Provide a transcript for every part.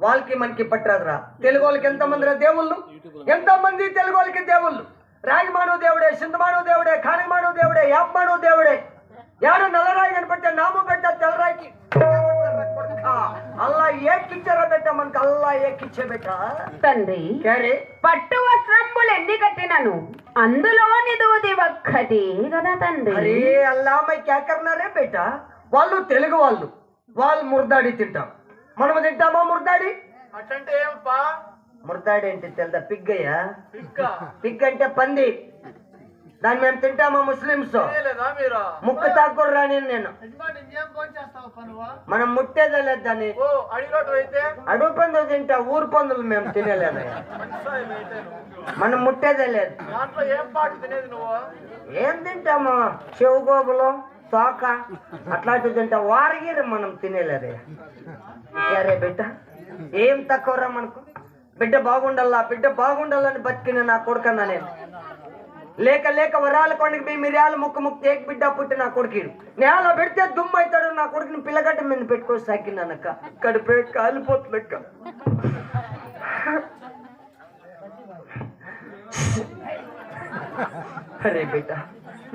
వాళ్ళకి మనకి పట్టరాదురా. తెలుగు వాళ్ళకి ఎంతమంది రా దేవుళ్ళు? ఎంతమంది తెలుగు వాళ్ళకి దేవుళ్ళు రాగిమానవ దేవుడే సింధమానవ దేవుడే కానిమానవ దేవుడే యాప్మానవ దేవుడే. యాడు నల్లరాయి కనపడితే నామం పెట్టా తెల్లరాయికి. అల్లా ఏకిచ్చారా బెట్ట మనకి అల్లా ఏకిచ్చే బెట్ట తండ్రి క్యారే? పట్టు వస్త్రములు ఎన్ని కట్టినను? అందులోని దూది ఒక్కటి కదా తండ్రి. అరే అల్లా మై క్యా కర్నారే బేట వాళ్ళు తెలుగు వాళ్ళు. వాళ్ళు ముర్దాడి తింటాం. మనం తింటామా ముర్దాడి? అట్టంటే ఏంపా? ముర్దాడి అంటే తెల్దా? పిగ్గయ్యా? పిక్క పిగ్ అంటే పంది. దాన్ని మేము తింటామా మీరు? ముక్కు తాక్కూరు రాని నేను. మనం ముట్టేదే లేదు దాన్ని. ఓ అడిగినట్టు అయితే? అడుగు పందులు తింటా ఊరు పందులు మేము తినేలేదు. మనం ముట్టేదే లేదు. దాంట్లో ఏం పాటు తినేది నువ్వు? ఏం తింటాము? చెవుగోబులు తోక అట్లాంటిది తింటే వారగిరి మనం తినేలేరే సరే బిడ్డ ఏం తక్కువరా మనకు? బిడ్డ బాగుండాలా బిడ్డ బాగుండాలని బతికిన నా కొడుకన్నా నేను. లేక లేక వరాల కొండకి పోయి మిరియాల ముక్కు ముక్కు తేక్ బిడ్డ పుట్టి నా కొడుకుడు. నేల పెడితే దుమ్ము అవుతాడు నా కొడుకుని పిల్లగడ్డ మీద పెట్టుకొని సాకినానక్క కడిపే కాలిపోతుందక్క. అరే బిడ్డ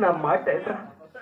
నా మాట ఏంట్రా?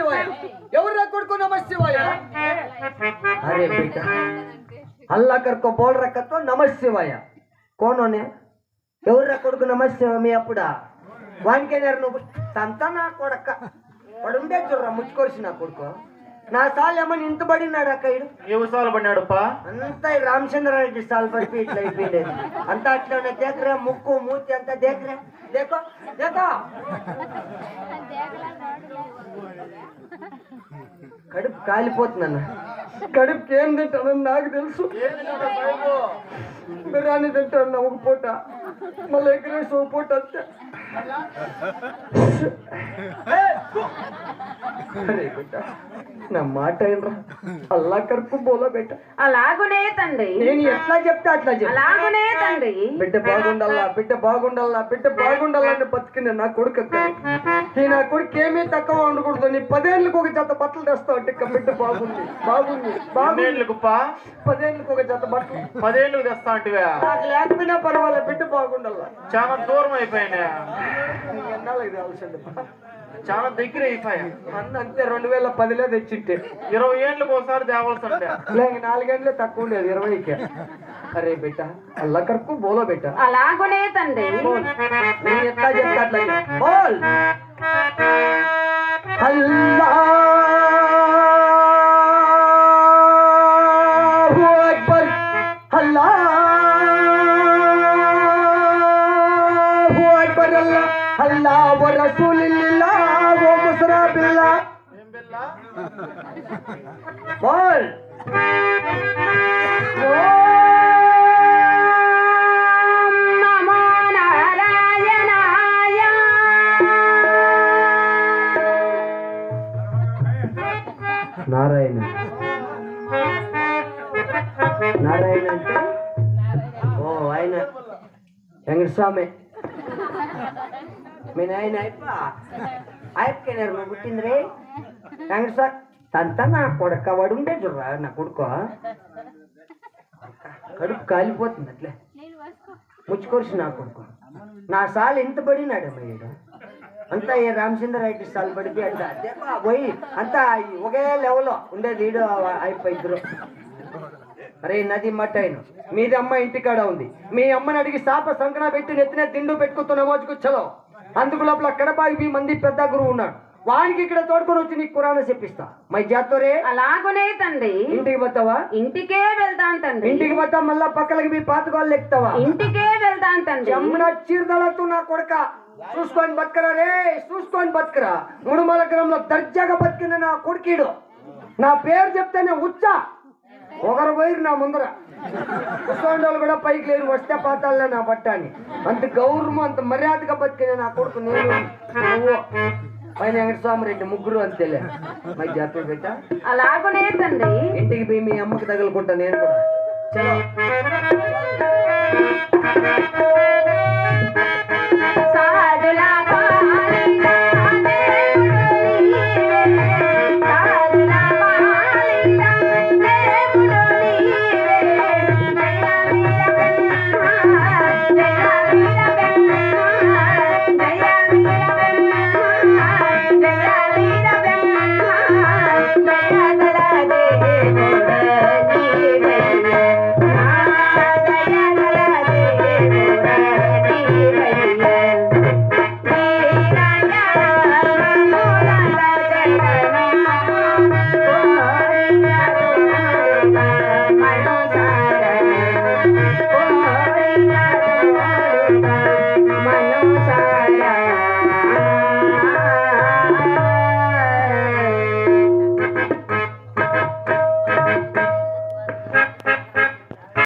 శివాయ. ఎవరు రా కొడుకు నమ శివాయ? అరే బిడ్డ అల్లా కర్కో బోల్ రక్కతో నమ శివాయ. కోనోనే ఎవరు రా కొడుకు నమ శివమి అప్పుడా? వానికే నువ్వు. తంతా నా కొడక పడుండే చూడరా ముచ్చుకోర్చి నా కొడుకు. నా సాల్ ఏమని ఇంత పడినాడు అక్క ఈడు ఏ ఉత్సవాలు పడినాడు పా అంతా రామచంద్రారెడ్డి సాల్ పడిపి ఇట్లా అయిపోయింది అంతా అట్లనే దేకరా ముక్కు మూతి అంతా దేకరా? దేకో దేకో. కడుపు కాలిపోతుందన్న. కడుపుకి ఏం తింటానని నాకు తెలుసు. బిర్యానీ తింటాను ఒక పూట. మళ్ళీ ఎగ్ రైస్ ఒక పూట అంతే. అరే బిడ్డ నా మాట ఏంట్రా అల్లా కరుపు బోలో బిడ్డ. అలాగునే తండ్రి. నేను ఎట్లా చెప్తే అట్లా చెప్పు అలాగునే తండ్రి. బిడ్డ బాగుండాలా బిడ్డ బాగుండాలా బిడ్డ బాగుండాలని బతికిన నా కొడుకు. ఈ నా కొడుకు ఏమీ తక్కువ ఉండకూడదు. నీ పదేళ్ళకి ఒక జత బట్టలు తెస్తావు అంటే ఇక బిడ్డ బాగుంది. బాగుంది. బాగుంది. పా పదేళ్ళకి ఒక జత బట్టలు. పదేళ్ళకు తెస్తా నాకు లేకపోయినా పర్వాలేదు బిడ్డ బాగుండాలా చాలా దూరం అయిపోయినా ఎన్నాళ్ళకి కావాల్సింది? చాలా దగ్గర అయిపోయా. అన్న అంతే రెండు వేల పదిలో తెచ్చింటే. ఇరవై ఏళ్ళకి ఒకసారి తేవాల్సిందే లేక నాలుగేళ్ళే తక్కువ ఉండేది ఇరవైకి. అరే బిడ్డ అల్లా కరుపు బోలో బిడ్డ. అలాగునే తండ్రి. बोल నేను ఎట్లా చెప్తా అట్లా చెప్పు. బోల్. అక్బర్. అల్లా అల్లాహ్ వ రసూలిల్లాహ్ వ ముస్రా బిల్లాహ్ ఏం బిల్లా బోల్ ఓం నమో నారాయణాయ నారాయణ నారాయణ అంటే ఓ ఆయన వెంకటస్వామి మీ నాయన అయిపో. ఆయప్పకేనారు పుట్టింది పుట్టిందిరే సార్. తంత నా కొడుక వాడు ఉండే చూడరా నా కొడుకు. కడుపు కాలిపోతుంది అట్లే. ముచ్చుకొరిసి నా కొడుకు. నా సాలు ఎంత పడినాడు అమ్మాయి అంతా ఈ రామచంద్ర రెడ్డి సాల్ పడితే అంత. అదే పోయి అంతా ఒకే లెవెల్లో ఉండేది ఈడు అయిపోయి ఇద్దరు. అరే నది మట్టైన మీది అమ్మ ఇంటికాడ ఉంది. మీ అమ్మని అడిగి సాప సంకణ పెట్టి నెత్తిన దిండు పెట్టుకుతున్న చలో. అందుకు లోపల కడపాకి మీ మంది పెద్ద గురువు ఉన్నాడు. వానికి ఇక్కడ తోడుకొని వచ్చి నీకు కురాన చెప్పిస్తా. మై జాతోరే అలాగునే తండ్రి. ఇంటికి పోతావా? ఇంటికే వెళ్తాను తండ్రి. ఇంటికి పోతా మళ్ళా పక్కలకి మీ పాతకోళ్ళు ఎక్కుతావా ఇంటికే వెళ్తాను తండ్రి. చెమ్మడ చీరదలతో నా కొడక. చూసుకొని బతకరా రే చూసుకొని బతకరా. ముడుమల గ్రామంలో దర్జాగా బతికిన నా కొడుకీడు. నా పేరు చెప్తేనే ఉచ్చ. ఒకరు పోయిరు నా ముందర. వాళ్ళు కూడా పైకి లేరు వస్తే పాతాలే నా పట్టాన్ని. అంత గౌరవం అంత మర్యాదగా బతికిన నా కొడుకు నేను. నువ్వు పైన వెంకటస్వామి రెడ్డి ముగ్గురు అంతేలే మై జాతర బిడ్డ అలాగునే తండ్రి ఇంటికి పోయి మీ అమ్మకి తగులుకుంటా నేను కూడా. చలో.